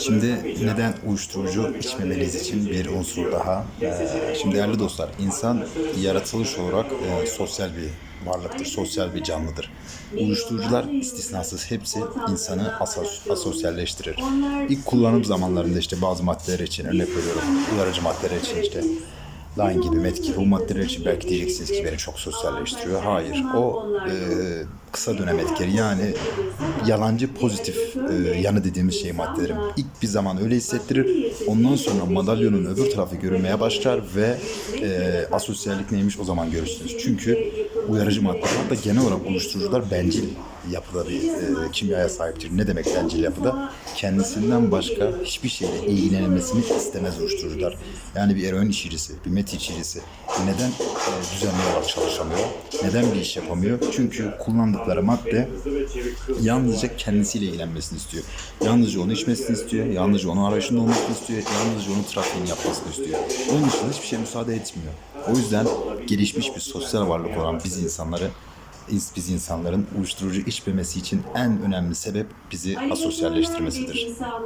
Şimdi neden uyuşturucu içmemeliyiz için bir unsur daha. Ee, şimdi değerli dostlar, insan yaratılış olarak e, sosyal bir varlıktır, sosyal bir canlıdır. Uyuşturucular istisnasız hepsi insanı asos- asosyalleştirir. İlk kullanım zamanlarında işte bazı maddeler için örnek veriyorum, uyarıcı maddeler için işte Line gibi, met gibi bu maddeler için belki diyeceksiniz ki beni çok sosyalleştiriyor. Hayır, o e, kısa dönem etkili yani yalancı pozitif e, yanı dediğimiz şey maddelerin ilk bir zaman öyle hissettirir. Ondan sonra madalyonun öbür tarafı görünmeye başlar ve e, asosyallik neymiş o zaman görürsünüz. Çünkü uyarıcı maddeler da genel olarak uyuşturucular bencil yapıda bir e, kimyaya sahiptir. Ne demek bencil yapıda? Kendisinden başka hiçbir şeyle ilgilenilmesini istemez uyuşturucular. Yani bir eroin içicisi, bir met içicisi neden e, düzenli olarak çalışamıyor? Neden bir iş yapamıyor? Çünkü kullandıkları madde yalnızca kendisiyle ilgilenmesini istiyor. Yalnızca onu içmesini istiyor. Yalnızca onun arayışında olmasını istiyor. Yalnızca onun trafiğini yapmasını istiyor. Onun dışında hiçbir şey müsaade etmiyor. O yüzden gelişmiş bir sosyal varlık olan biz insanları biz insanların uyuşturucu içmemesi için en önemli sebep bizi asosyalleştirmesidir.